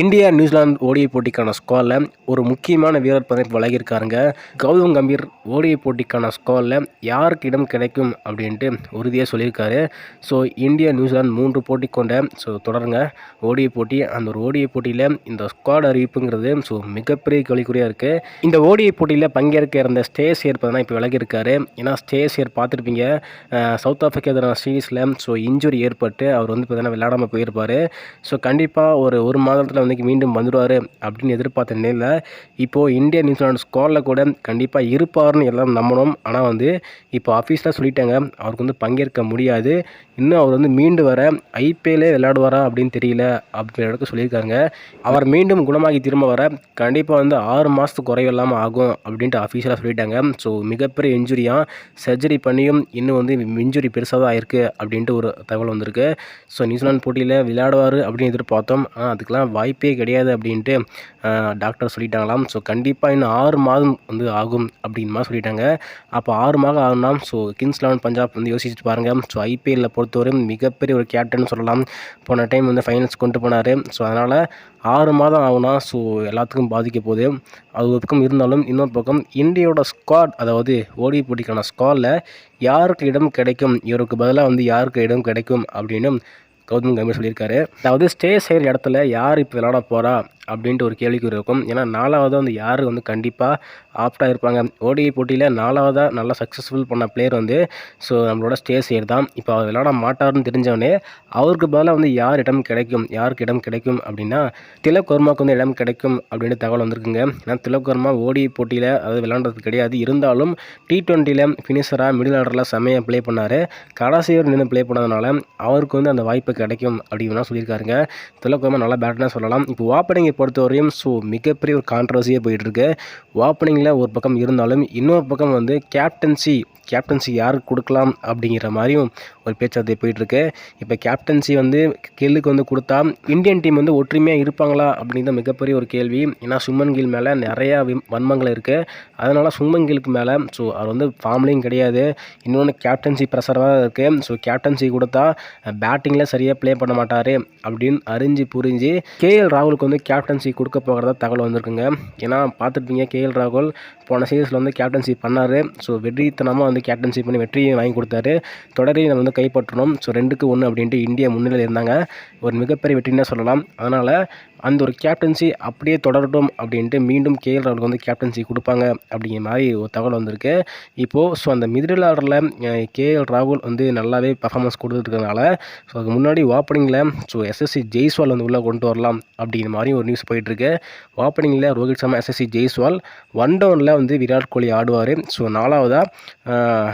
India New Zealand ODI போட்டிக்கான ஸ்குவாடில் ஒரு முக்கியமான வீரர் பதவி வழங்கியிருக்காருங்க. கௌதம் கம்பீர் ஓடிஐ போட்டிக்கான ஸ்குவாடில் யாருக்கு இடம் கிடைக்கும் அப்படின்ட்டு உறுதியாக சொல்லியிருக்காரு. ஸோ இந்தியா நியூசிலாந்து மூன்று போட்டி கொண்ட ஸோ தொடருங்க. ஓடிஐ போட்டி அந்த ஒரு ஓடிஐ போட்டியில் இந்த ஸ்குவாட் அறிவிப்புங்கிறது ஸோ மிகப்பெரிய கேள்விக்குறியாக இருக்குது இந்த ஓடிஐ போட்டியில் பங்கேற்க இருந்த ஸ்டேசியர் பார்த்தீங்கன்னா இப்போ விலகியிருக்காரு. ஏன்னா ஸ்டேசியர் பார்த்துருப்பீங்க சவுத் ஆஃப்ரிக்கா எதிரான சீரீஸில் ஸோ இன்ஜுரி ஏற்பட்டு அவர் வந்து பார்த்தீங்கன்னா விளையாடாமல் போயிருப்பார். ஸோ கண்டிப்பாக ஒரு ஒரு மாதத்தில் வந்து மீண்டும் வந்துடுவார் அப்படின்னு எதிர்பார்த்த நிலையில் இப்போது இந்தியா நியூசிலாந்து ஸ்குவாடில் கூட கண்டிப்பாக இருப்பார்னு எல்லாம் நம்பணும். ஆனால் வந்து இப்போ ஆஃபீஸில் சொல்லிட்டாங்க. அவருக்கு வந்து பங்கேற்க முடியாது. இன்னும் அவர் வந்து மீண்டு வர ஐபிஎல்லே விளையாடுவாரா அப்படின்னு தெரியல அப்படின்ற இடத்துக்கு சொல்லியிருக்காங்க. அவர் மீண்டும் குணமாகி திரும்ப வர கண்டிப்பாக வந்து ஆறு மாதத்துக்கு குறைவில்லாமல் ஆகும் அப்படின்ட்டு ஆஃபீஸில் சொல்லிட்டாங்க. ஸோ மிகப்பெரிய இன்ஜுரியாக சர்ஜரி பண்ணியும் இன்னும் வந்து இன்ஜுரி பெருசாக தான் ஆயிருக்கு அப்படின்ட்டு ஒரு தகவல் வந்திருக்கு. ஸோ நியூசிலாந்து போட்டியில் விளையாடுவார் அப்படின்னு எதிர்பார்த்தோம். ஆனால் அதுக்கெலாம் வாய்ப்பு கிடையாது அப்படின்ட்டு டாக்டர் சொல்லிட்டாங்களாம். ஸோ கண்டிப்பாக இன்னும் ஆறு மாதம் வந்து ஆகும் அப்படின்னு மாதிரி சொல்லிட்டாங்க. அப்போ ஆறு மாதம் ஆகும்னா ஸோ கிங்ஸ் லெவன் பஞ்சாப் வந்து யோசிச்சுட்டு பாருங்கள் ஸோ ஐபிஎல்லில் பொறுத்தவரை மிகப்பெரிய ஒரு கேப்டன் சொல்லலாம். போன டைம் வந்து ஃபைனல்ஸ் கொண்டு போனார். ஸோ அதனால் ஆறு மாதம் ஆகுனா ஸோ எல்லாத்துக்கும் பாதிக்க போகுது. அது ஒரு பக்கம் இருந்தாலும் இன்னொரு பக்கம் இந்தியாவோட ஸ்குவாட் அதாவது ஓடி போட்டிக்கான ஸ்குவாடில் யாருக்கு இடம் கிடைக்கும்? இவருக்கு பதிலாக வந்து யாருக்கு இடம் கிடைக்கும்? அப்படின்னு கௌதம் கம்பீர் சொல்லியிருக்காரு. அதாவது ஸ்டே செய்கிற இடத்துல யார் இப்போ விளாட போகிறா அப்படின்ட்டு ஒரு கேள்விக்குறி இருக்கும். ஏன்னா நாலாவதாக வந்து யார் வந்து கண்டிப்பாக ஆப்டாக இருப்பாங்க ஓடிஐ போட்டியில் நாலாவதாக நல்லா சக்ஸஸ்ஃபுல் பண்ண பிளேயர் வந்து ஸோ நம்மளோட ஸ்டே செய்யர் தான். இப்போ அவர் விளாட மாட்டார்னு தெரிஞ்சவொடனே அவருக்கு பதிலாக வந்து யார் இடம் கிடைக்கும் யாருக்கு இடம் கிடைக்கும் அப்படின்னா திலக்கர்மாவுக்கு வந்து இடம் கிடைக்கும் அப்படின்னு தகவல் வந்திருக்குங்க. ஏன்னா திலக் வர்மா ஓடிஐ போட்டியில் அதாவது விளாண்டது கிடையாது. இருந்தாலும் டி ட்வெண்ட்டியில் ஃபினிஷராக மிடில் ஆர்டரில் செமையாக ப்ளே பண்ணார். கடைசியர் நின்று ப்ளே பண்ணதுனால அவருக்கு வந்து அந்த வாய்ப்பு கிடைக்கும் அப்படின்னா சொல்லியிருக்காருங்க. திலக் நல்லா பேட்னா சொல்லலாம். இப்போ ஓப்பனிங்கை பொறுத்தவரையும் ஸோ மிகப்பெரிய ஒரு கான்ட்ரவர்சியே போயிட்டுருக்கு. ஓப்பனிங்கில் ஒரு பக்கம் இருந்தாலும் இன்னொரு பக்கம் வந்து கேப்டன்சி கேப்டன்சி யாருக்கு கொடுக்கலாம் அப்படிங்கிற மாதிரியும் ஒரு பேச்சுவார்த்தை போயிட்டுருக்கு. இப்போ கேப்டன்சி வந்து கெல்லுக்கு வந்து கொடுத்தா இந்தியன் டீம் வந்து ஒற்றுமையாக இருப்பாங்களா அப்படிங்கிறது மிகப்பெரிய ஒரு கேள்வி. ஏன்னா சுமன் கில் மேலே நிறையா வன்மங்கள் இருக்குது அதனால் சுமன் கிலுக்கு மேலே ஸோ அவர் வந்து ஃபார்ம்லேயும் கிடையாது. இன்னொன்று கேப்டன்சி ப்ரெஷராக இருக்குது ஸோ கேப்டன்சி கொடுத்தா பேட்டிங்கில் சரியாக ப்ளே பண்ண மாட்டார் அப்படின்னு அறிஞ்சு புரிஞ்சு கேஎல் ராகுலுக்கு வந்து கேப்டன்சி கொடுக்க போகிறதா தகவல் வந்திருக்குங்க. ஏன்னா பார்த்துருப்பீங்க கேஎல் ராகுல் போன சீரீஸில் வந்து கேப்டன்சி பண்ணார். ஸோ வெற்றித்தனமாக வந்து கேப்டன்சி பண்ணி வெற்றியை வாங்கி கொடுத்தாரு. தொடரையும் வந்து கைப்பற்றணும். ஸோ ரெண்டுக்கு ஒன்று அப்படின்ட்டு இந்தியா முன்னிலையில் இருந்தாங்க. ஒரு மிகப்பெரிய வெற்றினே சொல்லலாம். அதனால் அந்த ஒரு கேப்டன்சி அப்படியே தொடரட்டும் அப்படின்ட்டு மீண்டும் கேஎல் ராகுலுக்கு வந்து கேப்டன்சி கொடுப்பாங்க அப்படிங்கிற மாதிரி ஒரு தகவல் வந்திருக்கு. இப்போது ஸோ அந்த மிடில் ஆர்டரில் கேஎல் ராகுல் வந்து நல்லாவே பர்ஃபார்மன்ஸ் கொடுத்துருக்கனால ஸோ அதுக்கு முன்னாடி ஓப்பனிங்கில் ஸோ எஸ்எஸ்சி ஜெய்ஸ்வால் வந்து உள்ளே கொண்டு வரலாம் அப்படிங்கிற மாதிரி ஒரு நியூஸ் போயிட்டுருக்கு ஓப்பனிங்கில் ரோஹித் சர்மா எஸ்எஸ்சி ஜெய்ஸ்வால் ஒன் டவுனில் வந்து விராட் கோலி ஆடுவார். ஸோ நாலாவதாக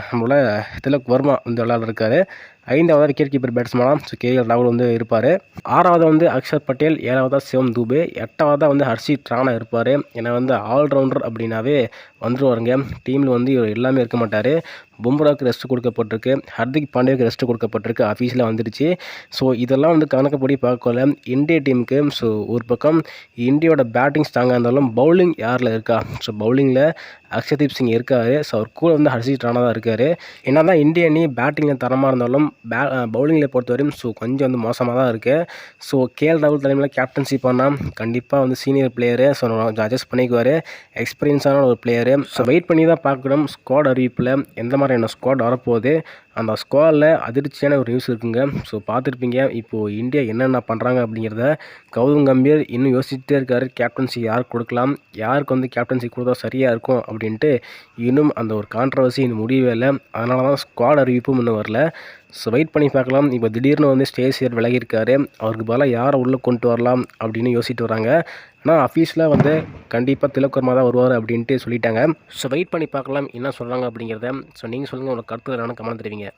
நம்மளோட திலக் வர்மா வந்து விளையாடுறாரு ஐந்தாவது விக்கெட் கீப்பர் பேட்ஸ்மேனாக ஸோ கேஎல் ராகுல் வந்து இருப்பார். ஆறாவது வந்து அக்ஷர் பட்டேல் ஏழாவதாக சிவம் தூபே எட்டாவதாக வந்து ஹர்ஷித் ராணா இருப்பார். ஏன்னா வந்து ஆல்ரவுண்டர் அப்படின்னாவே வந்துருவாருங்க. டீமில் வந்து இவர் எல்லாமே இருக்க மாட்டார். பும்ராவுக்கு ரெஸ்ட் கொடுக்கப்பட்டிருக்கு. ஹர்திக் பாண்டியாவுக்கு ரெஸ்ட் கொடுக்கப்பட்டிருக்கு. ஆஃபீஸில் வந்துடுச்சு. ஸோ இதெல்லாம் வந்து கணக்குப்படி பார்க்கல. இந்திய டீமுக்கு ஸோ ஒரு பக்கம் இந்தியாவோட பேட்டிங் ஸ்ட்ராங்காக இருந்தாலும் பவுலிங் யாரில் இருக்கா? ஸோ பவுலிங்கில் அக்ஷதீப் சிங் இருக்கார். ஸோ அவர் கூட வந்து ஹர்ஷித் ராணா தான் இருக்கார். என்ன தான் இந்திய அணி பேட்டிங்கில் தரமாக இருந்தாலும் பே பவுலிங்கில் பொறுத்தவரையும் ஸோ கொஞ்சம் வந்து மோசமாக தான் இருக்குது ஸோ கேஎல் ராகுல் தலைமையில் கேப்டன்சி பண்ணால் கண்டிப்பாக வந்து சீனியர் பிளேயரு ஸோ அட்ஜஸ்ட் பண்ணிக்குவார். எக்ஸ்பீரியன்ஸான ஒரு பிளேயரு ஸோ வெயிட் பண்ணி தான் பார்க்கணும். ஸ்குவாட் அறிவிப்பில் எந்த மாதிரி மாதிரியான ஸ்குவாட் வரப்போகுது. அந்த ஸ்குவாடில் அதிர்ச்சியான ஒரு நியூஸ் இருக்குங்க. ஸோ பார்த்துருப்பீங்க இப்போது இந்தியா என்னென்ன பண்ணுறாங்க அப்படிங்கிறத கௌதம் கம்பீர் இன்னும் யோசிச்சுட்டே இருக்கார். கேப்டன்சி யாருக்கு கொடுக்கலாம்? யாருக்கு வந்து கேப்டன்சி கொடுத்தா சரியாக இருக்கும் அப்படின்ட்டு இன்னும் அந்த ஒரு கான்ட்ரவர்சி இன்னும் முடியவே இல்லை. அதனால தான் ஸ்குவாட் அறிவிப்பும் இன்னும் வரல. ஸோ வெயிட் பண்ணி பார்க்கலாம். இப்போ திடீர்னு வந்து ஸ்டேசியர் விலகியிருக்காரு. அவருக்கு பதிலாக யாரை உள்ளே கொண்டு வரலாம் அப்படின்னு யோசிச்சுட்டு வராங்க. ஆனால் அஃபீஸில் வந்து கண்டிப்பாக திலக்கர்மா தான் வருவார் அப்படின்ட்டு சொல்லிட்டாங்க. ஸோ வெயிட் பண்ணி பார்க்கலாம் என்ன சொல்கிறாங்க அப்படிங்கிறத. ஸோ நீங்கள் சொல்லுங்கள் உங்களுக்கு கருத்து என்னென்னு கமெண்ட் தெரிவிங்க.